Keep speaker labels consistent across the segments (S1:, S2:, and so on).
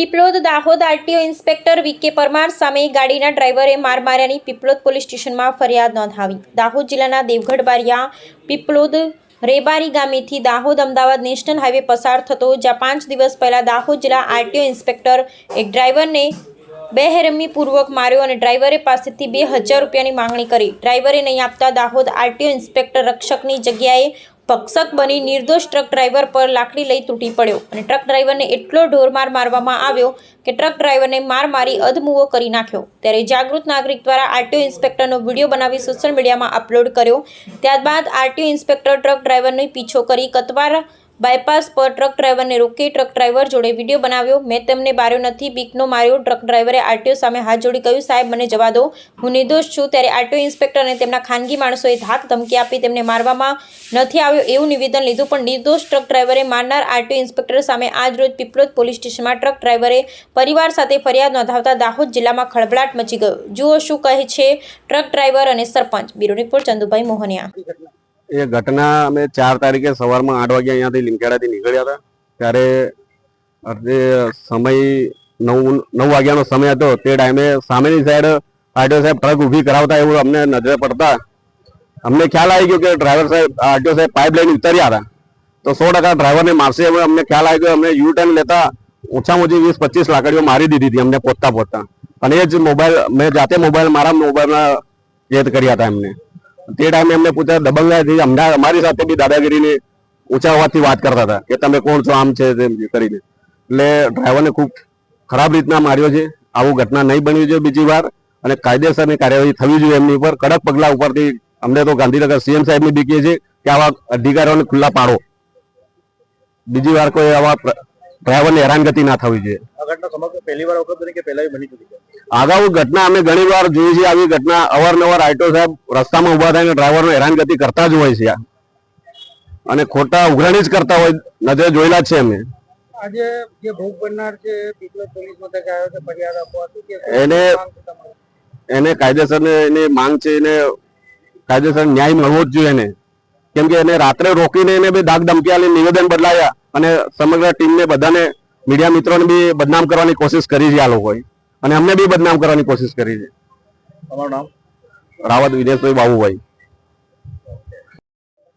S1: Piplod Dahod RTO inspector VK Parmar સામે ગાડીના ડ્રાઈવરે માર માર્યાની પીપલોદ પોલીસ સ્ટેશનમાં ફરિયાદ નોંધાવી. દાહોદ જિલ્લાના દેવગઢ બારિયા પીપલોદ રેબારી ગામેથી દાહોદ અમદાવાદ નેશનલ હાઈવે પસાર થતો, જ્યાં પાંચ દિવસ પહેલાં દાહોદ જિલ્લા આરટીઓ ઇન્સ્પેક્ટર એક ડ્રાઈવરને બેહેરમીપૂર્વક માર્યો અને ડ્રાઈવરે પાસેથી બે હજાર રૂપિયાની માંગણી કરી. ડ્રાઈવરે નહીં આપતા દાહોદ આરટીઓ ઇન્સ્પેક્ટર રક્ષકની જગ્યાએ ભક્ષક બની નિર્દોષ ટ્રક ડ્રાઈવર પર લાકડી લઈ તૂટી પડ્યો અને ટ્રક ડ્રાઈવરને એટલો ઢોરમાર મારવામાં આવ્યો કે ટ્રક ડ્રાઈવરને માર મારી અધમુવો કરી નાખ્યો. ત્યારે જાગૃત નાગરિક દ્વારા આરટીઓ ઇન્સ્પેક્ટરનો વીડિયો બનાવી સોશિયલ મીડિયામાં અપલોડ કર્યો. ત્યારબાદ આરટીઓ ઇન્સ્પેક્ટર ટ્રક ડ્રાઈવરનો પીછો કરી કતવાર બાયપાસ પર ટ્રક ડ્રાઈવરને રોકી ટ્રક ડ્રાઈવર જોડે વીડિયો બનાવ્યો. મેં તેમને માર્યો નથી, બીકનો માર્યો. ટ્રક ડ્રાઈવરે આરટીઓ સામે હાથ જોડી કહ્યું, સાહેબ, મને જવા દો. હું નિર્દોષ છું. ત્યારે આરટીઓ ઇન્સ્પેક્ટર અને તેમના ખાનગી માણસોએ ધાક ધમકી આપી તેમને મારવામાં નથી આવ્યો એવું નિવેદન લીધું, પણ નિર્દોષ ટ્રક ડ્રાઈવરે મારનાર આરટીઓ ઇન્સ્પેક્ટર સામે આજ રોજ પીપલોદ પોલીસ સ્ટેશનમાં ટ્રક ડ્રાઈવરે પરિવાર સાથે ફરિયાદ નોંધાવતા દાહોદ જિલ્લામાં ખળભળાટ મચી ગયો. જુઓ શું કહે છે ટ્રક ડ્રાઈવર અને સરપંચ. Bureau report Chandubhai Mohaniya.
S2: એ ઘટના અમે ચાર તારીખે સવારમાં આઠ વાગે અહીંયાથી લીમખેડાથી નીકળ્યા હતા. ત્યારે અર્ધે સમય નવ નવ વાગ્યાનો સમય હતો. તે ટાઈમે સામેની સાઈડ આરટીઓ સાહેબ ટ્રક ઊભી કરાવતા એવું અમને નજરે પડતા. અમને ખ્યાલ આવી ગયો કે ડ્રાઈવર સાહેબ, આરટીઓ સાહેબ પાઇપ લઈને ઉતર્યા હતા. તો સો ટકા ડ્રાઈવરને મારશે એવું અમને ખ્યાલ આવી ગયો. અમને યુ ટર્ન લેતા ઓછામાં ઓછી વીસ પચીસ લાકડીઓ મારી દીધી હતી અમને પહોંચતા પહોંચતા અને એ જ મોબાઈલ, મેં જાતે મોબાઈલ, મારા મોબાઈલમાં કેદ કર્યા હતા એમને. તે ટાઈમે એમને પૂછ્યા દબંગાથી અમદાવાદ, અમારી સાથે બી દાદાગીરીની ઊંચા અવાજથી વાત કરતા હતા કે, તમે કોણ છો? આમ છે તેમ કરીને. એટલે ડ્રાઈવરને ખૂબ ખરાબ રીતના માર્યો છે. આવું ઘટના નહીં બની જોઈએ બીજી વાર અને કાયદેસરની કાર્યવાહી થવી જોઈએ એમની ઉપર. કડક પગલા ઉપરથી અમને તો ગાંધીનગર સીએમ સાહેબની બી છીએ કે આવા અધિકારીઓને ખુલ્લા પાડો. બીજી વાર કોઈ આવા ડ્રાઈવરને હેરાનગતિ ના થવી જોઈએ.
S3: આ ઘટના સમગ્ર પહેલી વાર વખત બની પહેલા બની ચૂકી છે?
S2: અગાઉ ઘટના અમે ઘણી વાર જોઈ છે. આવી ઘટના અવારનવાર આઈટો સાહેબ રસ્તામાં ઊભા થઈને ડ્રાઈવરનો હેરાનગતિ કરતા જ હોય છે અને ખોટા ઉઘરાણી જ કરતા હોય નજરે જોયેલા છે અમે.
S3: આજે જે ભોગ બનનાર છે પોલીસ મથકે આવ્યો છે ફરિયાદ આપવા
S2: એને- એને કાયદેસર એની માંગ છે એને કાયદેસર ન્યાય મળવો જ જોઈએ એને. કેમ કે એને રાત્રે રોકીને એને બી દાગ ધમકી નિવેદન બદલાયા અને સમગ્ર ટીમને બધાને મીડિયા મિત્રોને બી બદનામ કરવાની કોશિશ કરી છે આ લોકોએ. અને અમને બી બદનામ કરવાની કોશિશ કરી છે
S3: તમારું નામ
S2: રાવત વિદેશભાઈ બાબુભાઈ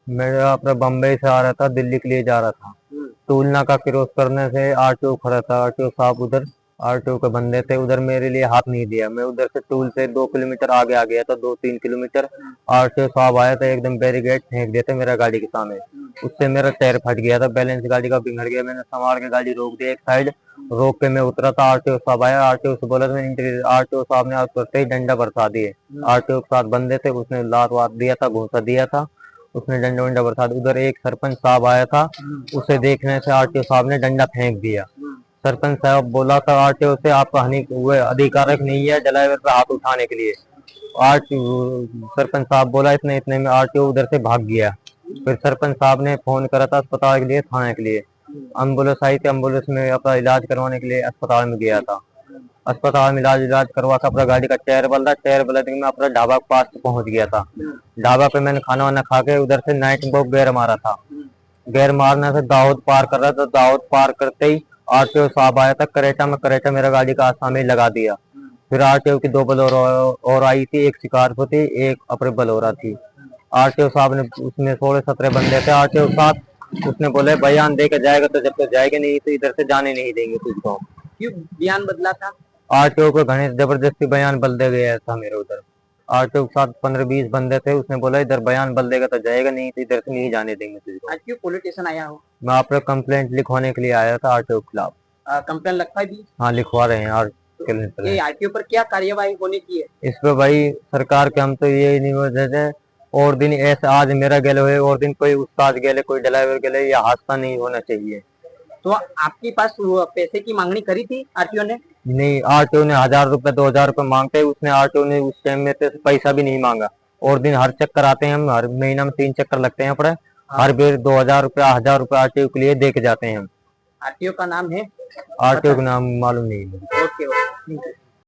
S4: मैं अपना बम्बई से आ रहा था दिल्ली के लिए जा रहा था टूल नाका क्रॉस करने से आरटीओ खड़ा था आरटीओ साहब उधर आरटीओ के बंदे थे उधर मेरे लिए हाथ नहीं दिया मैं उधर से टूल से दो किलोमीटर आगे आ गया था दो तीन किलोमीटर आरटीओ साहब आया था एकदम बैरिगेड फेंक दिया था मेरा गाड़ी के सामने उससे मेरा टायर फट गया था बैलेंस गाड़ी का बिगड़ गया मैंने संभाल के गाड़ी रोक दी एक साइड रोक के मैं उतरा था आरटीओ साहब आया आरटीओ से बोला था इंटीरियर आरटीओ साहब ने ही डंडा बरसा दिए। आरटीओ के साथ बंदे थे उसने लात वात दिया था घोसा दिया था उसने डंडा वंडा बरसा दिया। उधर एक सरपंच साहब आया था उसे देखने से आरटीओ साहब ने डंडा फेंक दिया। सरपंच साहब बोला था आरटीओ से आपका हानि हुए अधिकारक नहीं है ड्राइवर पे हाथ उठाने के लिए। आरटीओ सरपंच साहब बोला इतने इतने में आरटीओ उधर से भाग गया। फिर सरपंच साहब ने फ़ोन करा था अस्पताल के लिए, थाने के लिए। एंबुलेंस आई थी एंबुलेंस में अपना इलाज करवाने के लिए, अस्पताल में गया था। अस्पताल में इलाज इलाज करवा के अपना गाड़ी का टायर बदला, टायर बदलते ही मैं अपना ढाबा के पास पहुँच गया था। ढाबा पे मैंने खाना वाना खा के उधर से नाइट को गैर मारा था। गैर मारने से दाऊद पार कर रहा था, दाऊद पार करते ही आरटीओ साहब आया था, करेटा में, करेटा मेरा गाड़ी का सामने लगा दिया। फिर आरटीओ की दो बलोरा और आई थी, एक शिकारपुर थी एक अपने बलोरा थी। आरटीओ साहब ने उसमें सोलह सत्रह बंदे थे आरटीओ साहब उसने बोले बयान दे के जाएगा तो जब तक जाएगा नहीं तो इधर से जाने नहीं देंगे तुझको
S3: क्यों? बयान बदला था?
S4: आरटीओ को घने ज़बरदस्ती बयान बदल दे गया था मेरे उधर। आर टी ओ के साथ पंद्रह बीस बंदे थे उसने बोला इधर बयान बदल देगा तो जाएगा नहीं तो इधर से नहीं जाने देंगे तुझको
S3: आज क्यों पुलिस स्टेशन आया हो?
S4: मैं आप पर कंप्लेंट लिखवाने के लिए आया था आर टी ओ के खिलाफ।
S3: कंप्लेन लगता भी
S4: हाँ लिखवा रहे हैं आर
S3: ये आरटीओ पर क्या कार्यवाही होनी चाहिए
S4: इस पे भाई सरकार के हम तो ये निवेदन है और दिन ऐसे आज मेरा गेले हुए और दिन कोई उस्ताद गेले कोई ड्राइवर गेले ये हादसा नहीं होना चाहिए।
S3: तो आपके पास वो पैसे की मांगनी करी थी आरटीओ ने?
S4: नहीं आरटीओ ने हज़ार रुपए दो हज़ार रुपए मांगते हैं उसने आरटीओ ने उस टाइम में तो पैसा भी नहीं मांगा। और दिन हर चक्कर आते हैं हम हर महीना में तीन चक्कर लगते हैं अपने। हर बेर दो हज़ार रुपया हज़ार रुपया आरटीओ के लिए दे के जाते हैं। हम
S3: आरटीओ का नाम है?
S4: आरटीओ का नाम मालूम नहीं। है
S3: ओके ओके।